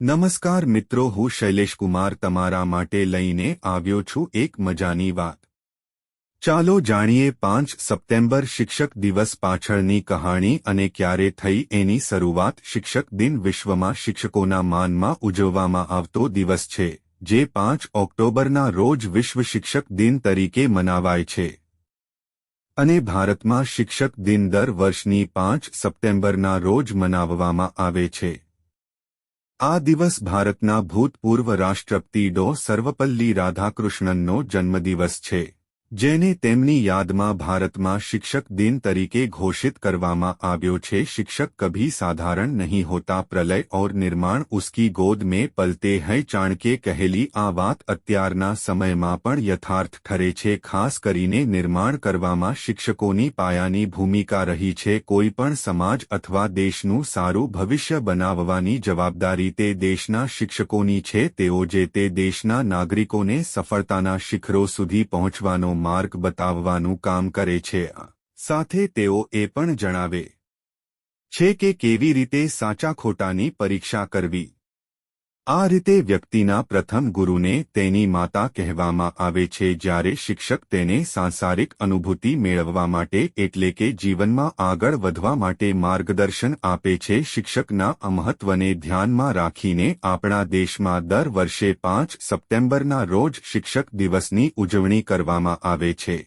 નમસ્કાર મિત્રો, હું શૈલેષકુમાર તમારા માટે લઈને આવ્યો છું એક મજાની વાત. ચાલો જાણીએ, પાંચ સપ્ટેમ્બર શિક્ષક દિવસ પાછળની કહાણી અને ક્યારે થઈ એની શરૂઆત શિક્ષક દિન વિશ્વમાં શિક્ષકોના માનમાં ઉજવવામાં આવતો દિવસ છે, જે પાંચ ઓક્ટોબરના રોજ વિશ્વ શિક્ષક દિન તરીકે મનાવાય છે. અને ભારતમાં શિક્ષક દિન દર વર્ષની પાંચ સપ્ટેમ્બરના રોજ મનાવવામાં આવે છે. આ દિવસ ભારતના ભૂતપૂર્વ રાષ્ટ્રપતિ ડો. સર્વપલ્લી રાધાકૃષ્ણનનો જન્મદિવસ છે. જેને તેમની યાદમાં ભારતમાં શિક્ષક દિન તરીકે ઘોષિત કરવામાં આવ્યો છે. શિક્ષક કભી સાધારણ નહીં હોતા. પ્રલય ઓર નિર્માણ ઉસકી ગોદ મેં પલતે હૈ ચાણકે કહેલી. આ વાત અત્યારના સમયમાં પણ યથાર્થ ઠરે છે. ખાસ કરીને નિર્માણ કરવામાં શિક્ષકોની પાયાની ભૂમિકા રહી છે. કોઈ પણ સમાજ અથવા દેશનું સારું ભવિષ્ય બનાવવાની જવાબદારી તે દેશના શિક્ષકોની છે. તેઓ જે તે દેશના નાગરિકોને સફળતાના શિખરો સુધી પહોંચવાનો માર્ગ બતાવવાનું કામ કરે છે. સાથે તેઓ એ પણ જણાવે છે કે કેવી રીતે સાચા ખોટાની પરીક્ષા કરવી. આ રીતે વ્યક્તિના પ્રથમ ગુરુને તેની માતા કહેવામાં આવે છે જ્યારે શિક્ષક તેને સાંસારિક અનુભૂતિ મેળવવા માટે એટલે કે જીવનમાં આગળ વધવા માટે માર્ગદર્શન આપે છે. શિક્ષકના મહત્વને ધ્યાનમાં રાખીને આપણા દેશમાં દર વર્ષે પાંચ સપ્ટેમ્બરના રોજ શિક્ષક દિવસની ઉજવણી કરવામાં આવે છે.